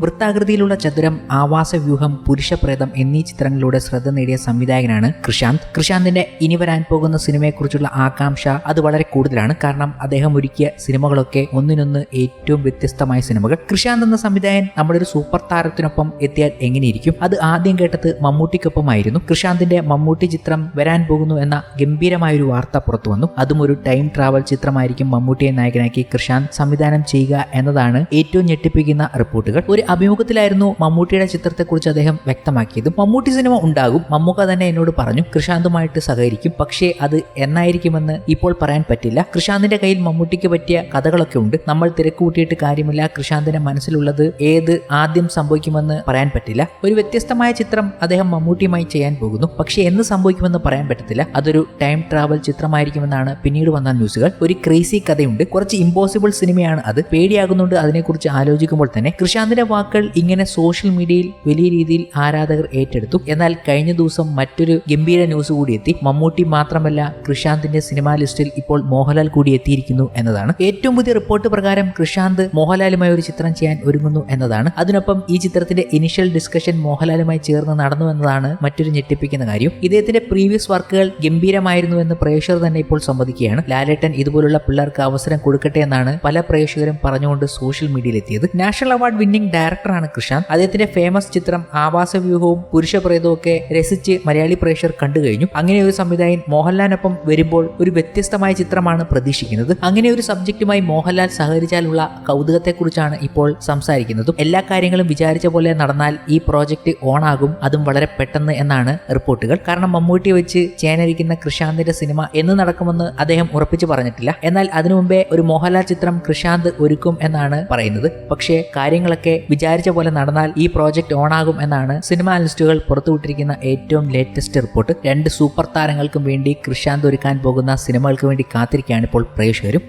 വൃത്താകൃതിയിലുള്ള ചതുരം ആവാസവ്യൂഹം പുരുഷപ്രേതം എന്നീ ചിത്രങ്ങളിലൂടെ ശ്രദ്ധ നേടിയ സംവിധായകനാണ് കൃഷാന്ത്. കൃഷാന്തിന്റെ ഇനി വരാൻ പോകുന്ന സിനിമയെക്കുറിച്ചുള്ള ആകാംക്ഷ അത് വളരെ കൂടുതലാണ്. കാരണം അദ്ദേഹം ഒരുക്കിയ സിനിമകളൊക്കെ ഒന്നിനൊന്ന് ഏറ്റവും വ്യത്യസ്തമായ സിനിമകൾ. കൃഷാന്ത് എന്ന സംവിധായകൻ നമ്മുടെ ഒരു സൂപ്പർ താരത്തിനൊപ്പം എത്തിയാൽ എങ്ങനെയിരിക്കും? അത് ആദ്യം കേട്ടത് മമ്മൂട്ടിക്കൊപ്പമായിരുന്നു. കൃഷാന്തിന്റെ മമ്മൂട്ടി ചിത്രം വരാൻ പോകുന്നു എന്ന ഗംഭീരമായ ഒരു വാർത്ത പുറത്തു വന്നു. അതും ഒരു ടൈം ട്രാവൽ ചിത്രമായിരിക്കും മമ്മൂട്ടിയെ നായകനാക്കി കൃഷാന്ത് സംവിധാനം ചെയ്യുക എന്നതാണ് ഏറ്റവും ഞെട്ടിപ്പിക്കുന്ന റിപ്പോർട്ടുകൾ. ഒരു അഭിമുഖത്തിലായിരുന്നു മമ്മൂട്ടിയുടെ ചിത്രത്തെക്കുറിച്ച് അദ്ദേഹം വ്യക്തമാക്കിയത്. മമ്മൂട്ടി സിനിമ ഉണ്ടാകും. മമ്മൂക്ക തന്നെ എന്നോട് പറഞ്ഞു കൃഷാന്തുമായിട്ട് സഹകരിക്കും. പക്ഷേ അത് എന്നായിരിക്കുമെന്ന് ഇപ്പോൾ പറയാൻ പറ്റില്ല. കൃഷാന്തിന്റെ കയ്യിൽ മമ്മൂട്ടിക്ക് പറ്റിയ കഥകളൊക്കെ ഉണ്ട്. നമ്മൾ തിരക്ക് കൂട്ടിയിട്ട് കാര്യമില്ല. കൃഷാന്തിന്റെ മനസ്സിലുള്ളത് ഏത് ആദ്യം സംഭവിക്കുമെന്ന് പറയാൻ പറ്റില്ല. ഒരു വ്യത്യസ്തമായ ചിത്രം അദ്ദേഹം മമ്മൂട്ടിയുമായി ചെയ്യാൻ പോകുന്നു. പക്ഷേ എന്ന് സംഭവിക്കുമെന്ന് പറയാൻ പറ്റത്തില്ല. അതൊരു ടൈം ട്രാവൽ ചിത്രമായിരിക്കുമെന്നാണ് പിന്നീട് വന്ന ന്യൂസുകൾ. ഒരു ക്രേസി കഥയുണ്ട്. കുറച്ച് ഇമ്പോസിബിൾ സിനിമയാണ് അത്. പേടിയാകുന്നുണ്ട്. അതിനെക്കുറിച്ച് ആലോചിക്കുമ്പോൾ തന്നെ കൃഷാന്തിന്റെ വാക്കുകൾ ഇങ്ങനെ സോഷ്യൽ മീഡിയയിൽ വലിയ രീതിയിൽ ആരാധകർ ഏറ്റെടുത്തു. എന്നാൽ കഴിഞ്ഞ ദിവസം മറ്റൊരു ഗംഭീര ന്യൂസ് കൂടി എത്തി. മമ്മൂട്ടി മാത്രമല്ല കൃഷാന്തിന്റെ സിനിമാ ലിസ്റ്റിൽ ഇപ്പോൾ മോഹൻലാൽ കൂടി എത്തിയിരിക്കുന്നു എന്നതാണ്. ഏറ്റവും പുതിയ റിപ്പോർട്ട് പ്രകാരം കൃഷാന്ത് മോഹൻലാലുമായി ഒരു ചിത്രം ചെയ്യാൻ ഒരുങ്ങുന്നു എന്നതാണ്. അതിനൊപ്പം ഈ ചിത്രത്തിന്റെ ഇനിഷ്യൽ ഡിസ്കഷൻ മോഹൻലാലുമായി ചേർന്ന് നടന്നു എന്നതാണ് മറ്റൊരു ഞെട്ടിപ്പിക്കുന്ന കാര്യം. ഇദ്ദേഹത്തിന്റെ പ്രീവിയസ് വർക്കുകൾ ഗംഭീരമായിരുന്നു എന്ന് പ്രേക്ഷകർ തന്നെ ഇപ്പോൾ സമ്മതിക്കുകയാണ്. ലാലേട്ടൻ ഇതുപോലുള്ള പിള്ളേർക്ക് അവസരം കൊടുക്കട്ടെ എന്നാണ് പല പ്രേക്ഷകരും പറഞ്ഞുകൊണ്ട് സോഷ്യൽ മീഡിയയിൽ എത്തിയത്. നാഷണൽ അവാർഡ് വിന്നിംഗ് ഡയറക്ടറാണ് കൃഷാന്ത് അദ്ദേഹത്തിന്റെ ഫേമസ് ചിത്രം ആവാസവ്യൂഹവും പുരുഷപ്രേതവും ഒക്കെ രസിച്ച് മലയാളി പ്രേക്ഷകർ കണ്ടു കഴിഞ്ഞു. അങ്ങനെ ഒരു സംവിധായകൻ മോഹൻലാലിനൊപ്പം വരുമ്പോൾ ഒരു വ്യത്യസ്തമായ ചിത്രമാണ് പ്രതീക്ഷിക്കുന്നത്. അങ്ങനെ ഒരു സബ്ജക്റ്റുമായി മോഹൻലാൽ സഹകരിച്ചാലുള്ള കൗതുകത്തെക്കുറിച്ചാണ് ഇപ്പോൾ സംസാരിക്കുന്നതും. എല്ലാ കാര്യങ്ങളും വിചാരിച്ച പോലെ നടന്നാൽ ഈ പ്രോജക്റ്റ് ഓണാകും. അതും വളരെ പെട്ടെന്ന് എന്നാണ് റിപ്പോർട്ടുകൾ. കാരണം മമ്മൂട്ടി വെച്ച് ചേനരിക്കുന്ന കൃഷാന്തിന്റെ സിനിമ എന്ന് നടക്കുമെന്ന് അദ്ദേഹം ഉറപ്പിച്ചു പറഞ്ഞിട്ടില്ല. എന്നാൽ അതിനു മുമ്പേ ഒരു മോഹൻലാൽ ചിത്രം കൃഷാന്ത് ഒരുക്കും എന്നാണ് പറയുന്നത്. പക്ഷേ കാര്യങ്ങളൊക്കെ വിചാരിച്ച പോലെ നടന്നാൽ ഈ പ്രോജക്റ്റ് ഓണാകും എന്നാണ് സിനിമ അനലിസ്റ്റുകൾ പുറത്തുവിട്ടിരിക്കുന്ന ഏറ്റവും ലേറ്റസ്റ്റ് റിപ്പോർട്ട് രണ്ട് സൂപ്പർ താരങ്ങൾക്കും വേണ്ടി കൃഷാന്ത് ഒരുക്കാൻ പോകുന്ന സിനിമകൾക്ക് വേണ്ടി കാത്തിരിക്കുകയാണ് ഇപ്പോൾ പ്രേക്ഷകരും.